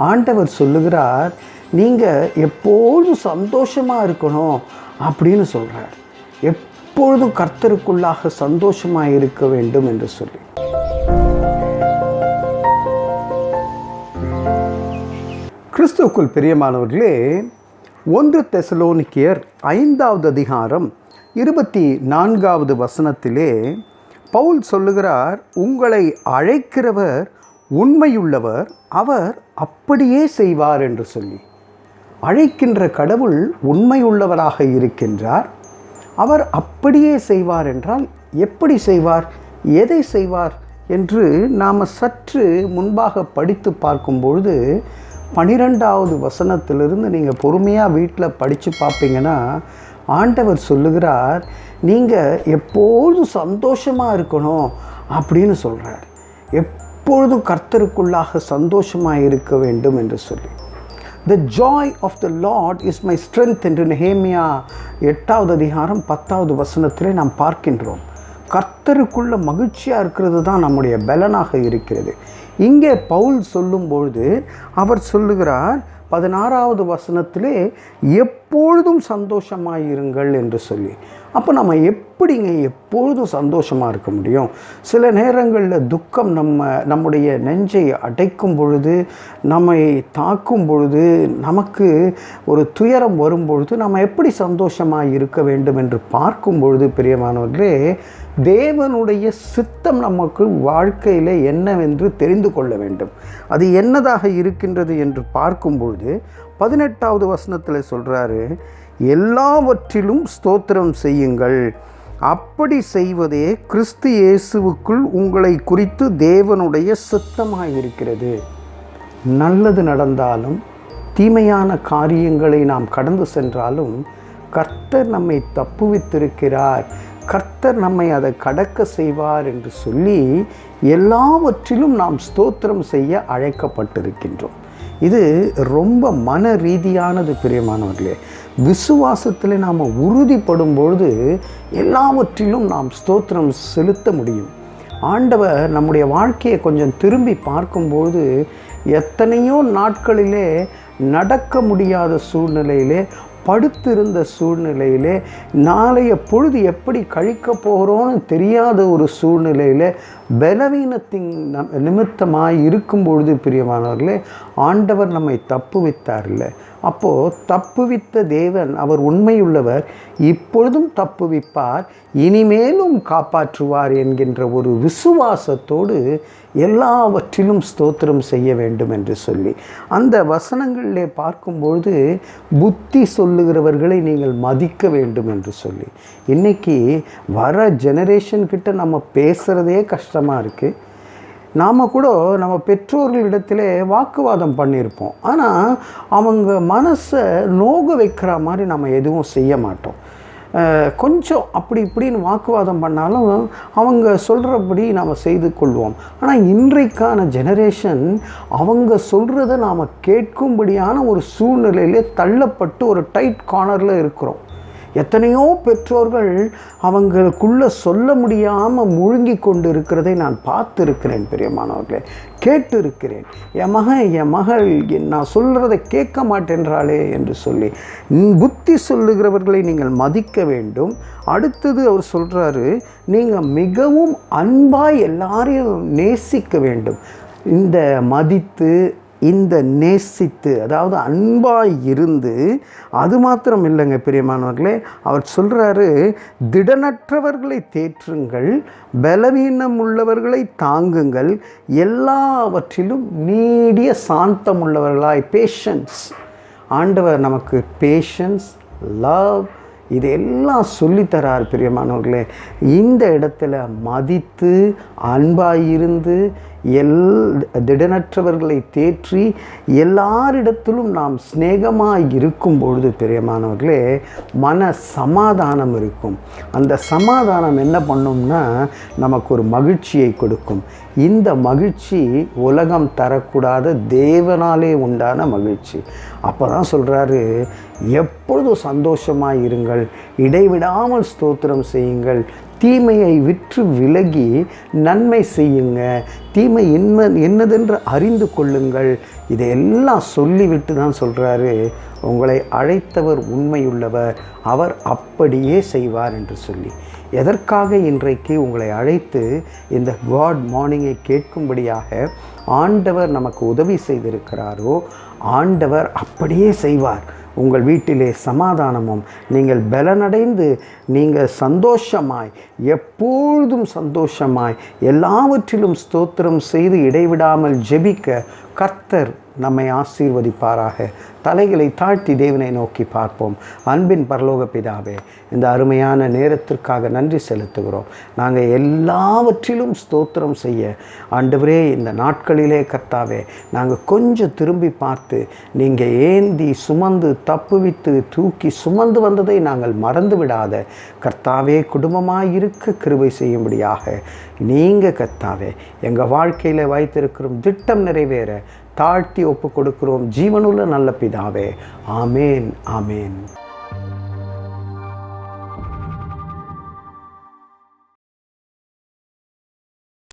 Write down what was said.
ஆண்டவர் சொல்லுகிறார் நீங்கள் எப்பொழுதும் சந்தோஷமாக இருக்கணும் அப்படின்னு சொல்கிறார் எப்பொழுதும் கர்த்தருக்குள்ளாக சந்தோஷமாக இருக்க வேண்டும் என்று சொல்லி. கிறிஸ்துவுக்குள் பிரியமானவர்களே ஒன்று தெசலோனிக்கியர் ஐந்தாவது அதிகாரம் இருபத்தி நான்காவது வசனத்திலே பவுல் சொல்லுகிறார் உங்களை அழைக்கிறவர் உண்மையுள்ளவர் அவர் அப்படியே செய்வார் என்று சொல்லி. அழைக்கின்ற கடவுள் உண்மையுள்ளவராக இருக்கின்றார். அவர் அப்படியே செய்வார் என்றால் எப்படி செய்வார் எதை செய்வார் என்று நாம் சற்று முன்பாக படித்து பார்க்கும்பொழுது பனிரெண்டாவது வசனத்திலிருந்து நீங்கள் பொறுமையாக வீட்டில் படித்து பார்ப்பீங்கன்னா ஆண்டவர் சொல்லுகிறார் நீங்கள் எப்போதும் சந்தோஷமாக இருக்கணும்? அப்படின்னு சொல்கிறார் எப்பொழுதும் கர்த்தருக்குள்ளாக சந்தோஷமாக இருக்க வேண்டும் என்று சொல்லி. The joy of the Lord is my strength என்று நெஹேமியா எட்டாவது அதிகாரம் பத்தாவது வசனத்திலே நாம் பார்க்கின்றோம். கர்த்தருக்குள்ள மகிழ்ச்சியாக இருக்கிறது தான் நம்முடைய பலனாக இருக்கிறது. இங்கே பவுல் சொல்லும்பொழுது அவர் சொல்லுகிறார் பதினாறாவது வசனத்திலே எப்பொழுதும் சந்தோஷமாக இருங்கள் என்று சொல்லி. அப்போ நம்ம எப்படிங்க எப்பொழுதும் சந்தோஷமாக இருக்க முடியும்? சில நேரங்களில் துக்கம் நம்ம நம்முடைய நெஞ்சை அடைக்கும் பொழுது நம்மை தாக்கும் பொழுது நமக்கு ஒரு துயரம் வரும் பொழுது நம்ம எப்படி சந்தோஷமாக இருக்க வேண்டும் என்று பார்க்கும் பொழுது பிரியமானவர்களே தேவனுடைய சித்தம் நமக்கு வாழ்க்கையில் என்னவென்று தெரிந்து கொள்ள வேண்டும். அது என்னதாக இருக்கின்றது என்று பார்க்கும் பொழுது பதினெட்டாவது வசனத்தில் சொல்கிறாரு எல்லாவற்றிலும் ஸ்தோத்திரம் செய்யுங்கள். அப்படி செய்வதே கிறிஸ்து இயேசுவுக்குள் உங்களை குறித்து தேவனுடைய சித்தமாக இருக்கிறது. நல்லது நடந்தாலும் தீமையான காரியங்களை நாம் கடந்து சென்றாலும் கர்த்தர் நம்மை தப்புவித்திருக்கிறார். கர்த்தர் நம்மை அதை கடக்க செய்வார் என்று சொல்லி எல்லாவற்றிலும் நாம் ஸ்தோத்திரம் செய்ய அழைக்கப்பட்டிருக்கின்றோம். இது ரொம்ப மன ரீதியானது பிரியமானவர்களே. விசுவாசத்தில் நாம் உறுதிப்படும் பொழுது எல்லாவற்றிலும் நாம் ஸ்தோத்திரம் செலுத்த முடியும். ஆண்டவர் நம்முடைய வாழ்க்கையை கொஞ்சம் திரும்பி பார்க்கும்போது எத்தனையோ நாட்களிலே நடக்க முடியாத சூழ்நிலையிலே படுத்திருந்த சூழ்நிலையிலே நாளைய பொழுது எப்படி கழிக்க போகிறோன்னு தெரியாத ஒரு சூழ்நிலையில் பலவீனத்தின் நம் நிமித்தமாக இருக்கும் பொழுது பிரியமானவர்களே ஆண்டவர் நம்மை தப்புவித்தார்ல. அப்போது தப்புவித்த தேவன் அவர் உண்மையுள்ளவர் இப்பொழுதும் தப்புவிப்பார் இனிமேலும் காப்பாற்றுவார் என்கின்ற ஒரு விசுவாசத்தோடு எல்லாவற்றிலும் ஸ்தோத்திரம் செய்ய வேண்டும் என்று சொல்லி. அந்த வசனங்களிலே பார்க்கும்பொழுது புத்தி சொல்லுகிறவர்களை நீங்கள் மதிக்க வேண்டும் என்று சொல்லி. இன்றைக்கி வர ஜெனரேஷன் கிட்ட நம்ம பேசுகிறதே கஷ்டம். கஷ்டமாக இருக்குது நாம் கூட நம்ம பெற்றோர்களிடத்திலே வாக்குவாதம் பண்ணியிருப்போம். ஆனால் அவங்க மனசை நோக வைக்கிற மாதிரி நம்ம எதுவும் செய்ய மாட்டோம். கொஞ்சம் அப்படி இப்படின்னு வாக்குவாதம் பண்ணாலும் அவங்க சொல்கிறபடி நாம் செய்து கொள்வோம். ஆனால் இன்றைக்கான ஜெனரேஷன் அவங்க சொல்கிறத நாம் கேட்கும்படியான ஒரு சூழ்நிலையிலே தள்ளப்பட்டு ஒரு டைட் கார்னரில் இருக்கிறோம். எத்தனையோ பெற்றோர்கள் அவங்களுக்குள்ளே சொல்ல முடியாமல் முழுங்கி கொண்டு இருக்கிறதை நான் பார்த்துருக்கிறேன் பெரியமானவர்களே. கேட்டிருக்கிறேன். என் மகன் என் மகள் நான் சொல்கிறத கேட்க மாட்டேன்றாளே என்று சொல்லி. புத்தி சொல்லுகிறவர்களை நீங்கள் மதிக்க வேண்டும். அடுத்தது அவர் சொல்கிறாரு நீங்கள் மிகவும் அன்பாய் எல்லாரையும் நேசிக்க வேண்டும். இந்த மதித்து இந்த நேசித்து அதாவது அன்பாய் இருந்து அது மாத்திரம் இல்லைங்க பிரியமானவர்களே அவர் சொல்கிறாரு திடனற்றவர்களை தேற்றுங்கள் பலவீனம் உள்ளவர்களை தாங்குங்கள் எல்லாவற்றிலும் நீடிய சாந்தம் உள்ளவர்களாய் பேஷன்ஸ் ஆண்டவர் நமக்கு பேஷன்ஸ் லவ் இதெல்லாம் சொல்லித்தரார் பிரியமானவர்களே. இந்த இடத்துல மதித்து அன்பாயிருந்து எல் திடனற்றவர்களை தேற்றி எல்லாரிடத்திலும் நாம் சிநேகமாக இருக்கும் பொழுது பிரியமானவர்களே மன சமாதானம் இருக்கும். அந்த சமாதானம் என்ன பண்ணும்னா நமக்கு ஒரு மகிழ்ச்சியை கொடுக்கும். இந்த மகிழ்ச்சி உலகம் தரக்கூடாத தேவனாலே உண்டான மகிழ்ச்சி. அப்போ தான் சொல்கிறாரு எப்பொழுதும் சந்தோஷமாக இருங்கள் இடைவிடாமல் ஸ்தோத்திரம் செய்யுங்கள் தீமையை விற்று விலகி நன்மை செய்யுங்க. தீமை என்ன என்னதென்று அறிந்து கொள்ளுங்கள். இதையெல்லாம் சொல்லிவிட்டு தான் சொல்கிறாரு உங்களை அழைத்தவர் உண்மையுள்ளவர். அவர் அப்படியே செய்வார் என்று சொல்லி. எதற்காக இன்றைக்கு உங்களை அழைத்து இந்த காட் மார்னிங்கை கேட்கும்படியாக ஆண்டவர் நமக்கு உதவி செய்திருக்கிறாரோ ஆண்டவர் அப்படியே செய்வார். உங்கள் வீட்டிலே சமாதானமும் நீங்கள் பலனடைந்து நீங்கள் சந்தோஷமாய் எப்பொழுதும் சந்தோஷமாய் எல்லாவற்றிலும் ஸ்தோத்திரம் செய்து இடைவிடாமல் ஜெபிக்க கர்த்தர் நம்மை ஆசீர்வதிப்பாராக. தலைகளை தாழ்த்தி தேவனை நோக்கி பார்ப்போம். அன்பின் பரலோக பிதாவே இந்த அருமையான நேரத்திற்காக நன்றி செலுத்துகிறோம். நாங்கள் எல்லாவற்றிலும் ஸ்தோத்திரம் செய்ய ஆண்டவரே இந்த நாட்களிலே கர்த்தாவே நாங்கள் கொஞ்சம் திரும்பி பார்த்து நீங்கள் ஏந்தி சுமந்து தப்புவித்து தூக்கி சுமந்து வந்ததை நாங்கள் மறந்து விடாத கர்த்தாவே குடும்பமாக இருக்க கிருபை செய்யும்படியாக. நீங்கள் கர்த்தாவே எங்கள் வாழ்க்கையில் வைத்திருக்கிறோம் திட்டம் நிறைவேற தாழ்த்தி ஒப்பு கொடுக்கிறோம். ஜீவனுள்ள நல்ல பிதாவே. ஆமேன் ஆமேன்.